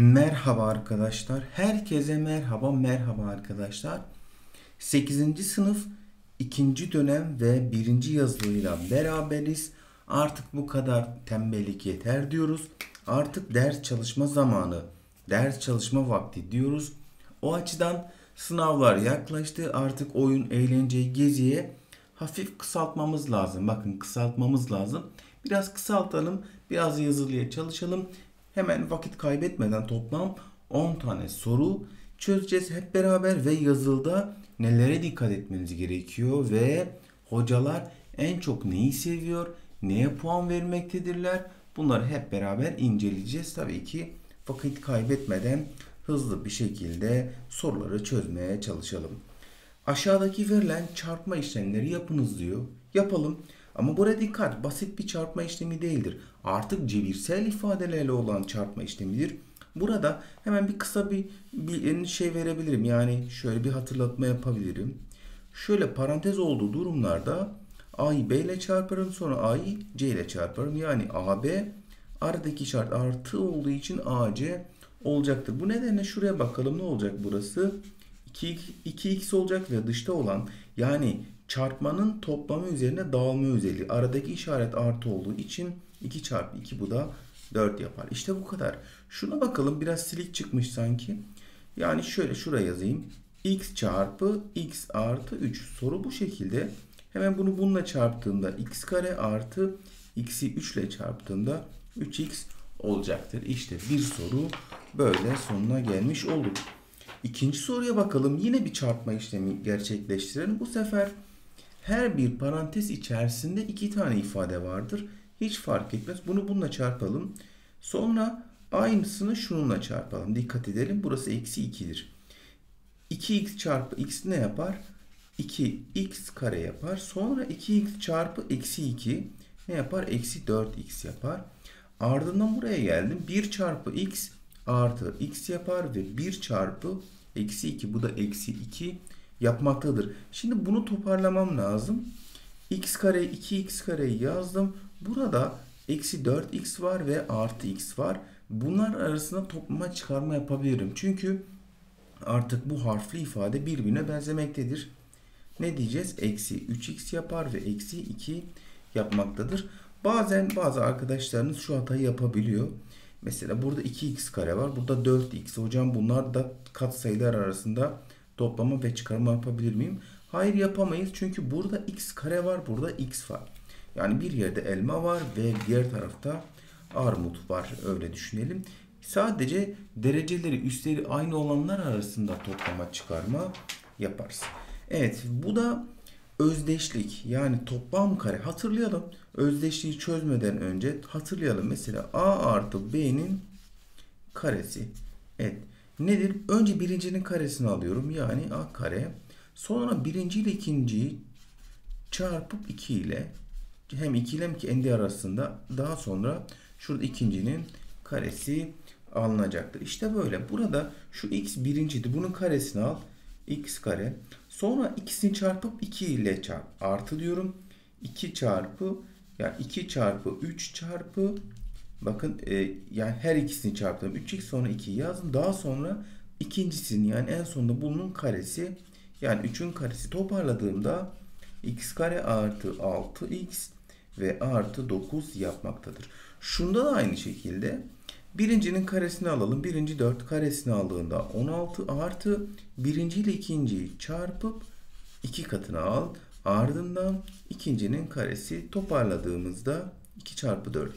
Merhaba arkadaşlar. Herkese merhaba, merhaba arkadaşlar. 8. sınıf 2. dönem ve 1. yazılıyla beraberiz. Artık bu kadar tembellik yeter diyoruz. Artık ders çalışma zamanı, ders çalışma vakti diyoruz. O açıdan sınavlar yaklaştı. Artık oyun, eğlenceyi, geziye hafif kısaltmamız lazım. Bakın kısaltmamız lazım. Biraz kısaltalım, biraz yazılıya çalışalım. Hemen vakit kaybetmeden toplam 10 tane soru çözeceğiz hep beraber ve yazılda nelere dikkat etmeniz gerekiyor ve hocalar en çok neyi seviyor, neye puan vermektedirler bunları hep beraber inceleyeceğiz. Tabii ki vakit kaybetmeden hızlı bir şekilde soruları çözmeye çalışalım. Aşağıdaki verilen çarpma işlemleri yapınız diyor. Yapalım. Ama buraya dikkat. Basit bir çarpma işlemi değildir. Artık cebirsel ifadelerle olan çarpma işlemidir. Burada hemen bir kısa bir, bir şey verebilirim. Yani şöyle bir hatırlatma yapabilirim. Şöyle parantez olduğu durumlarda A'yı B ile çarparım sonra A'yı C ile çarparım. Yani AB aradaki şart artı olduğu için AC olacaktır. Bu nedenle şuraya bakalım ne olacak burası? 2, 2x olacak ve dışta olan yani çarpmanın toplamı üzerine dağılma özelliği. Aradaki işaret artı olduğu için 2 çarpı 2 bu da 4 yapar. İşte bu kadar. Şuna bakalım biraz silik çıkmış sanki. Yani şöyle şuraya yazayım. x çarpı x artı 3. Soru bu şekilde. Hemen bunu bununla çarptığımda x kare artı x'i 3 ile çarptığımda 3x olacaktır. İşte bir soru böyle sonuna gelmiş olduk. İkinci soruya bakalım. Yine bir çarpma işlemi gerçekleştirelim. Bu sefer her bir parantez içerisinde iki tane ifade vardır. Hiç fark etmez. Bunu bununla çarpalım. Sonra aynısını şununla çarpalım. Dikkat edelim. Burası eksi 2'dir. 2x çarpı x ne yapar? 2x kare yapar. Sonra 2x çarpı eksi 2 ne yapar? Eksi 4x yapar. Ardından buraya geldim. 1 çarpı x artı x yapar ve 1 çarpı eksi 2 bu da eksi 2 yapmaktadır. Şimdi bunu toparlamam lazım. x kare 2x kareyi yazdım. Burada eksi 4x var ve artı x var. Bunlar arasında toplama çıkarma yapabilirim. Çünkü artık bu harfli ifade birbirine benzemektedir. Ne diyeceğiz? Eksi 3x yapar ve eksi 2 yapmaktadır. Bazen bazı arkadaşlarınız şu hatayı yapabiliyor. Mesela burada 2x kare var. Burada 4x. Hocam bunlar da katsayılar arasında toplama ve çıkarma yapabilir miyim? Hayır yapamayız. Çünkü burada x kare var. Burada x var. Yani bir yerde elma var ve diğer tarafta armut var. Öyle düşünelim. Sadece dereceleri, üstleri aynı olanlar arasında toplama çıkarma yaparız. Evet bu da özdeşlik yani toplam kare hatırlayalım. Özdeşliği çözmeden önce hatırlayalım. Mesela a artı b'nin karesi. Evet nedir? Önce birincinin karesini alıyorum. Yani a kare. Sonra birinci ile ikinciyi çarpıp 2 ile hem 2 ile hem kendi arasında daha sonra şurada ikincinin karesi alınacaktır. İşte böyle. Burada şu x birinciydi. Bunun karesini al. x kare. Sonra ikisini çarpıp 2 ile çarp. Artı diyorum. 2 çarpı yani 2 çarpı 3 çarpı bakın e, yani her ikisini çarptım. 3x sonra 2 yazdım. Daha sonra ikincisini yani en sonunda bunun karesi yani 3'ün karesi toparladığımda x kare artı 6x ve artı 9 yapmaktadır. Şunda da aynı şekilde birincinin karesini alalım. Birinci 4 karesini aldığında 16 artı birinci ile ikinciyi çarpıp 2 katını al. Ardından ikincinin karesi toparladığımızda 2 çarpı 4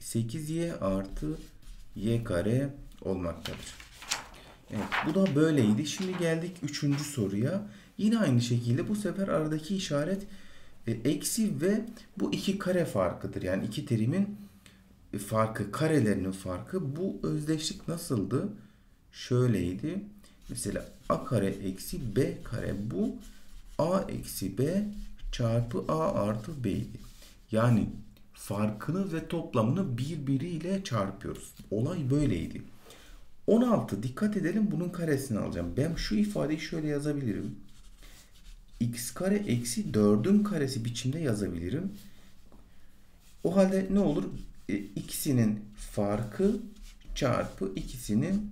8y artı y kare olmaktadır. Evet bu da böyleydi. Şimdi geldik üçüncü soruya. Yine aynı şekilde bu sefer aradaki işaret e, eksi ve bu iki kare farkıdır. Yani iki terimin farkı, karelerinin farkı. Bu özdeşlik nasıldı? Şöyleydi. Mesela a kare eksi b kare. Bu a eksi b çarpı a artı b'ydi. Yani farkını ve toplamını birbiriyle çarpıyoruz. Olay böyleydi. 16 dikkat edelim bunun karesini alacağım. Ben şu ifadeyi şöyle yazabilirim. x kare eksi 4'ün karesi biçimde yazabilirim. O halde ne olur? E, ikisinin farkı çarpı ikisinin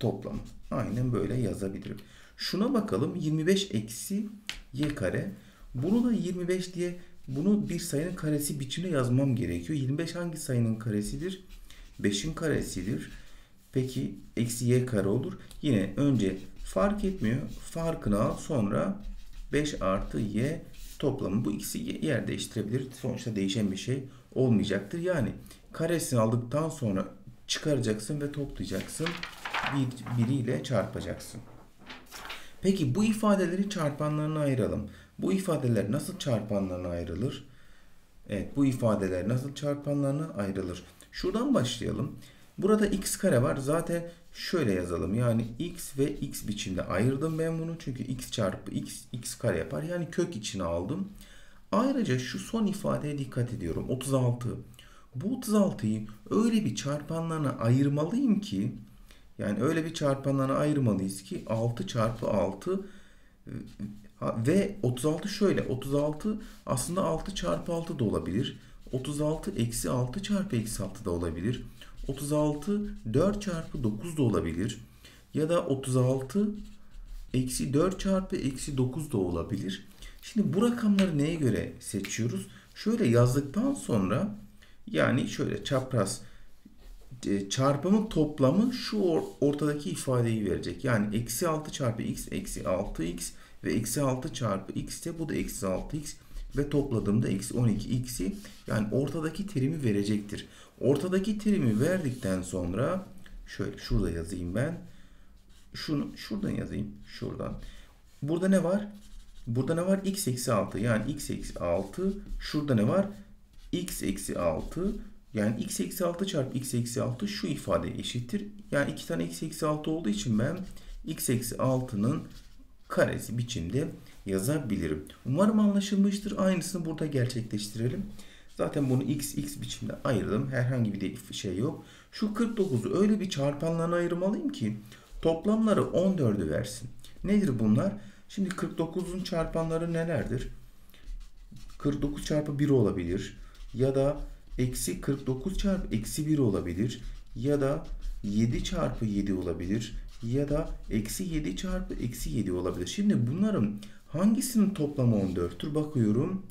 toplamı. Aynen böyle yazabilirim. Şuna bakalım 25 eksi y kare. Bunu da 25 diye bunu bir sayının karesi biçimde yazmam gerekiyor. 25 hangi sayının karesidir? 5'in karesidir. Peki eksi y kare olur. Yine önce fark etmiyor. Farkını al sonra 5 artı y toplamı. Bu ikisi yer değiştirebilir. Sonuçta değişen bir şey olmayacaktır. Yani karesini aldıktan sonra çıkaracaksın ve toplayacaksın. Bir, biriyle çarpacaksın. Peki bu ifadeleri çarpanlarına ayıralım. Bu ifadeler nasıl çarpanlarına ayrılır? Evet bu ifadeler nasıl çarpanlarına ayrılır? Şuradan başlayalım. Burada x kare var. Zaten şöyle yazalım. Yani x ve x biçimde ayırdım ben bunu. Çünkü x çarpı x x kare yapar. Yani kök içine aldım. Ayrıca şu son ifadeye dikkat ediyorum. 36. Bu 36'yı öyle bir çarpanlarına ayırmalıyım ki yani öyle bir çarpanlarına ayırmalıyız ki 6 çarpı 6 ve 36 şöyle 36 aslında 6 çarpı 6 da olabilir. 36 eksi 6 çarpı eksi 6 da olabilir. 36 4 çarpı 9 da olabilir. Ya da 36 eksi 4 çarpı eksi 9 da olabilir. Şimdi bu rakamları neye göre seçiyoruz? Şöyle yazdıktan sonra yani şöyle çapraz e, çarpımın toplamı şu ortadaki ifadeyi verecek. Yani eksi 6 çarpı x eksi 6x ve eksi 6 çarpı x de bu da eksi 6x ve topladığımda eksi 12x'i yani ortadaki terimi verecektir. Ortadaki terimi verdikten sonra şöyle şurada yazayım ben. Şunu şuradan yazayım. Şuradan. Burada ne var? Burada ne var? x eksi 6 yani x eksi 6. Şurada ne var? x eksi 6 yani x eksi 6 çarpı x eksi 6 şu ifade eşittir. Yani iki tane x eksi 6 olduğu için ben x eksi 6'nın karesi biçimde yazabilirim. Umarım anlaşılmıştır. Aynısını burada gerçekleştirelim. Zaten bunu x x biçimde ayırdım. Herhangi bir şey yok. Şu 49'u öyle bir çarpanlarına ayırmalıyım ki toplamları 14'ü versin. Nedir bunlar? Şimdi 49'un çarpanları nelerdir? 49 çarpı 1 olabilir. Ya da eksi 49 çarpı eksi 1 olabilir. Ya da 7 çarpı 7 olabilir. Ya da eksi 7 çarpı eksi 7 olabilir. Şimdi bunların hangisinin toplamı 14'tür? Bakıyorum.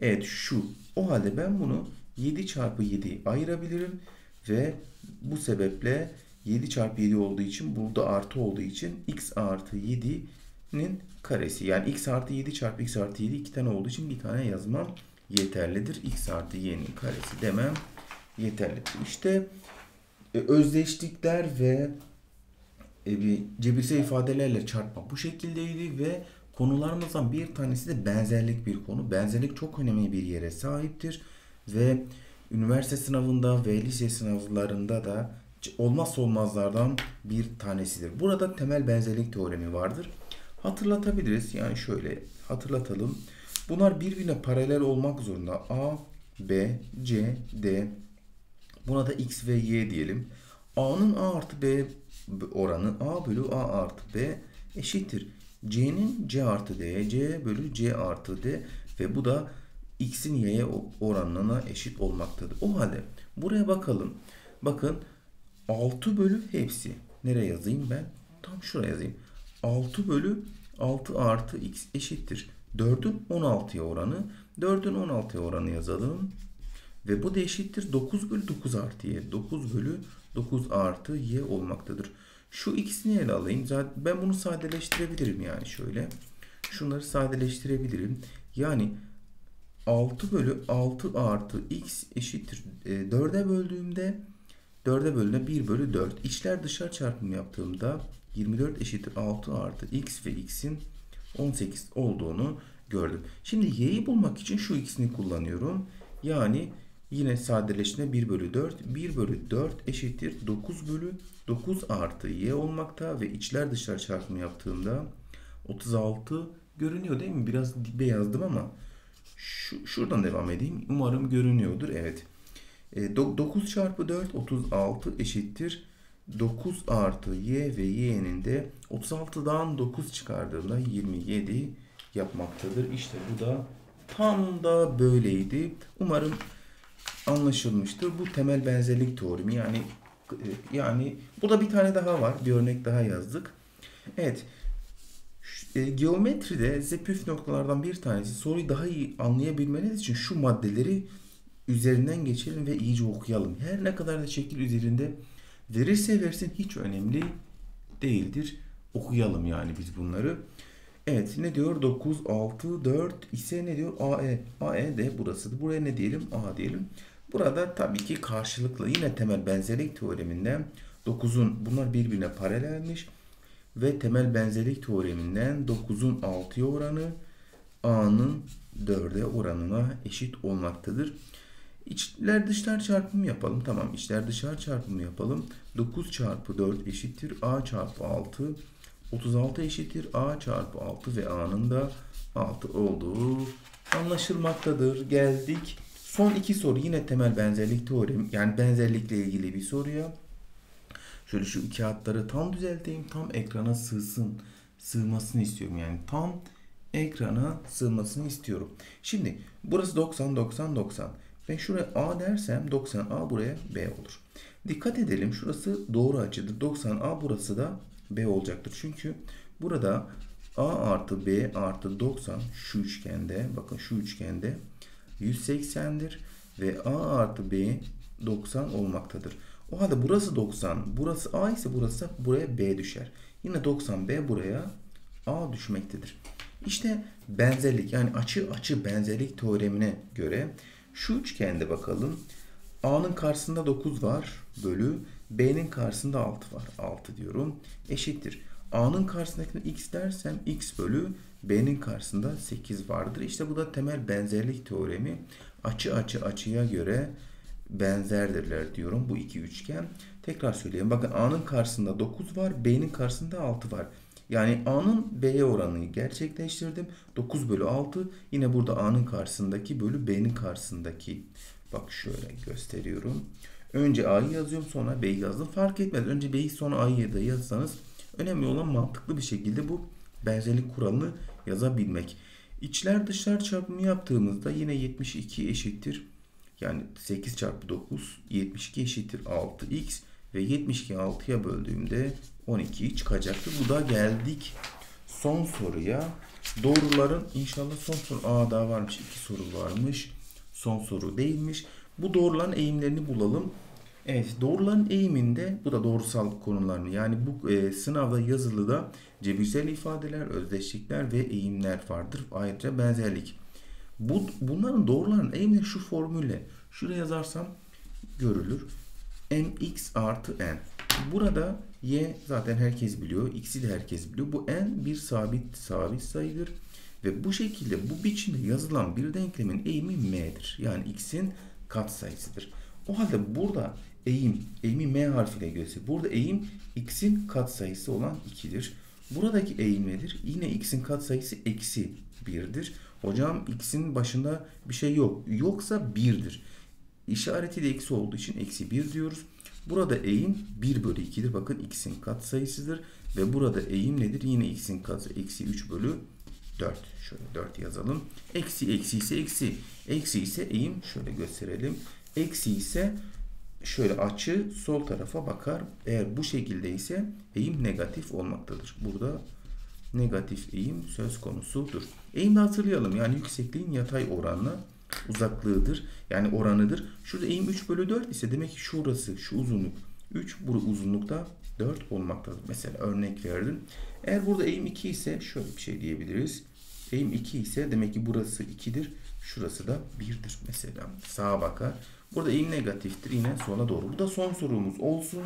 Evet şu. O halde ben bunu 7 çarpı 7 ayırabilirim. Ve bu sebeple 7 çarpı 7 olduğu için burada artı olduğu için x artı 7'nin karesi. Yani x artı 7 çarpı x artı 7 iki tane olduğu için bir tane yazmam yeterlidir. x artı y'nin karesi demem yeterlidir. İşte e, özdeşlikler ve e, bir cebirsel ifadelerle çarpma bu şekildeydi ve konularımızdan bir tanesi de benzerlik bir konu. Benzerlik çok önemli bir yere sahiptir ve üniversite sınavında ve lise sınavlarında da olmazsa olmazlardan bir tanesidir. Burada temel benzerlik teoremi vardır. Hatırlatabiliriz. Yani şöyle hatırlatalım. Bunlar birbirine paralel olmak zorunda. A, B, C, D. Buna da X ve Y diyelim. A'nın A artı B oranı A bölü A artı B eşittir. C'nin C artı D, C bölü C artı D ve bu da X'in Y'ye oranına eşit olmaktadır. O halde buraya bakalım. Bakın 6 bölü hepsi. Nereye yazayım ben? Tam şuraya yazayım. 6 bölü 6 artı X eşittir. 4'ün 16'ya oranı. 4'ün 16'ya oranı yazalım. Ve bu da eşittir 9 bölü 9 artı y. 9 bölü 9 artı y olmaktadır. Şu ikisini ele alayım. Zaten ben bunu sadeleştirebilirim yani şöyle. Şunları sadeleştirebilirim. Yani 6 bölü 6 artı x eşittir. E, 4'e böldüğümde 4'e bölüne 1 bölü 4. İçler dışarı çarpımı yaptığımda 24 eşittir 6 artı x ve x'in 18 olduğunu gördüm. Şimdi y'yi bulmak için şu ikisini kullanıyorum. Yani yine sadeleştiğinde 1 bölü 4. 1 bölü 4 eşittir 9 bölü 9 artı y olmakta ve içler dışlar çarpımı yaptığımda 36 görünüyor değil mi? Biraz dibe yazdım ama şu, şuradan devam edeyim. Umarım görünüyordur. Evet. E, 9 çarpı 4 36 eşittir 9 artı y ve y'nin de 36'dan 9 çıkardığımda 27 yapmaktadır. İşte bu da tam da böyleydi. Umarım anlaşılmıştır. Bu temel benzerlik teoremi yani Yani burada bir tane daha var. Bir örnek daha yazdık. Evet. E, geometride size püf noktalardan bir tanesi soruyu daha iyi anlayabilmeniz için şu maddeleri üzerinden geçelim ve iyice okuyalım. Her ne kadar da şekil üzerinde verirse versin hiç önemli değildir. Okuyalım yani biz bunları. Evet ne diyor? 9, 6, 4 ise ne diyor? AE. AE de burası. Buraya ne diyelim? A diyelim. Burada tabii ki karşılıklı yine temel benzerlik teoreminden 9'un bunlar birbirine paralelmiş ve temel benzerlik teoreminden 9'un 6'ya oranı A'nın 4'e oranına eşit olmaktadır. İçler dışlar çarpımı yapalım. Tamam içler dışlar çarpımı yapalım. 9 çarpı 4 eşittir A çarpı 6. 36 eşittir A çarpı 6 ve A'nın da 6 olduğu anlaşılmaktadır. Geldik. Son iki soru yine temel benzerlik teoremi yani benzerlikle ilgili bir soruya. Şöyle şu kağıtları tam düzelteyim. Tam ekrana sığsın. Sığmasını istiyorum. Yani tam ekrana sığmasını istiyorum. Şimdi burası 90 90 90. Ben şuraya A dersem 90A buraya B olur. Dikkat edelim şurası doğru açıdır. 90A burası da B olacaktır. Çünkü burada A artı B artı 90 şu üçgende bakın şu üçgende 180'dir ve A artı B 90 olmaktadır. O halde burası 90, burası A ise burası buraya B düşer. Yine 90B buraya A düşmektedir. İşte benzerlik yani açı açı benzerlik teoremine göre şu üçgende bakalım. A'nın karşısında 9 var bölü B'nin karşısında 6 var. 6 diyorum. Eşittir. A'nın karşısındakine x dersem x bölü B'nin karşısında 8 vardır. İşte bu da temel benzerlik teoremi. Açı açı açıya göre benzerdirler diyorum bu iki üçgen. Tekrar söyleyeyim. Bakın A'nın karşısında 9 var. B'nin karşısında 6 var. Yani A'nın B'ye oranını gerçekleştirdim. 9 bölü 6 yine burada A'nın karşısındaki bölü B'nin karşısındaki. Bak şöyle gösteriyorum. Önce A'yı yazıyorum sonra B'yi yazdım. Fark etmez. Önce B'yi sonra A'yı da yazsanız önemli olan mantıklı bir şekilde bu benzerlik kuralını yazabilmek. İçler dışlar çarpımı yaptığımızda yine 72 eşittir. Yani 8 çarpı 9 72 eşittir 6x ve 72 6'ya böldüğümde 12 çıkacaktır. Bu da geldik son soruya. Doğruların inşallah son soru. Aa daha varmış. iki soru varmış. Son soru değilmiş. Bu doğruların eğimlerini bulalım. Evet doğruların eğiminde bu da doğrusal konularını yani bu e, sınavda yazılıda cebirsel ifadeler, özdeşlikler ve eğimler vardır. Ayrıca benzerlik. Bu, bunların doğruların eğimleri şu formülle şuraya yazarsam görülür. mx artı n. Burada y zaten herkes biliyor. X'i de herkes biliyor. Bu n bir sabit sabit sayıdır. Ve bu şekilde bu biçimde yazılan bir denklemin eğimi m'dir. Yani x'in katsayısıdır. O halde burada eğim, eğimi m harfiyle gösteriyor. Burada eğim x'in katsayısı olan 2'dir. Buradaki eğim nedir? Yine x'in katsayısı eksi 1'dir. Hocam x'in başında bir şey yok. Yoksa 1'dir. İşareti de eksi olduğu için eksi 1 diyoruz. Burada eğim 1 bölü 2'dir. Bakın x'in katsayısıdır. Ve burada eğim nedir? Yine x'in katsayısı eksi 3 bölü 4. Şöyle 4 yazalım. Eksi eksi ise eksi. Eksi ise eğim şöyle gösterelim. Eksi ise şöyle açı sol tarafa bakar. Eğer bu şekilde ise eğim negatif olmaktadır. Burada negatif eğim söz konusudur. Eğimi hatırlayalım. Yani yüksekliğin yatay oranla uzaklığıdır. Yani oranıdır. Şurada eğim 3 bölü 4 ise demek ki şurası şu uzunluk 3 bu uzunlukta 4 olmaktadır. Mesela örnek verdim. Eğer burada eğim 2 ise şöyle bir şey diyebiliriz. Eğim 2 ise demek ki burası 2'dir. Şurası da 1'dir mesela. Sağa bakar. Burada eğim negatiftir. Yine sola doğru. Bu da son sorumuz olsun.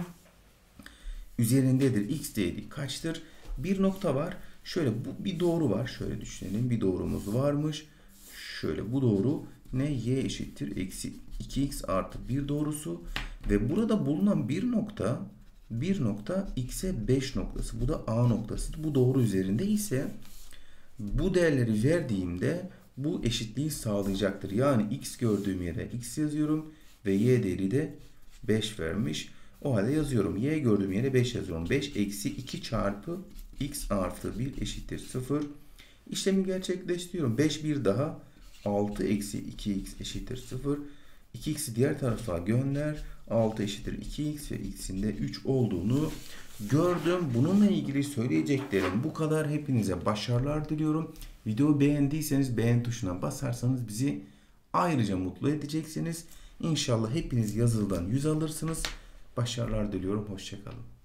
Üzerindedir. X değeri kaçtır? Bir nokta var. Şöyle bu bir doğru var. Şöyle düşünelim. Bir doğrumuz varmış. Şöyle bu doğru ne? Y eşittir. Eksi 2x artı 1 doğrusu. Ve burada bulunan bir nokta bir nokta x'e 5 noktası. Bu da A noktası. Bu doğru üzerinde ise bu değerleri verdiğimde bu eşitliği sağlayacaktır. Yani x gördüğüm yere x yazıyorum ve y değeri de 5 vermiş. O halde yazıyorum. Y gördüğüm yere 5 yazıyorum. 5 eksi 2 çarpı x artı 1 eşittir 0. İşlemi gerçekleştiriyorum. 5 bir daha 6 eksi 2x eşittir 0. 2x'i diğer tarafa gönder. 6 eşittir 2x ve x'in de 3 olduğunu gördüm. Bununla ilgili söyleyeceklerim bu kadar. Hepinize başarılar diliyorum. Videoyu beğendiyseniz beğen tuşuna basarsanız bizi ayrıca mutlu edeceksiniz. İnşallah hepiniz yazılıdan 100 alırsınız. Başarılar diliyorum. Hoşçakalın.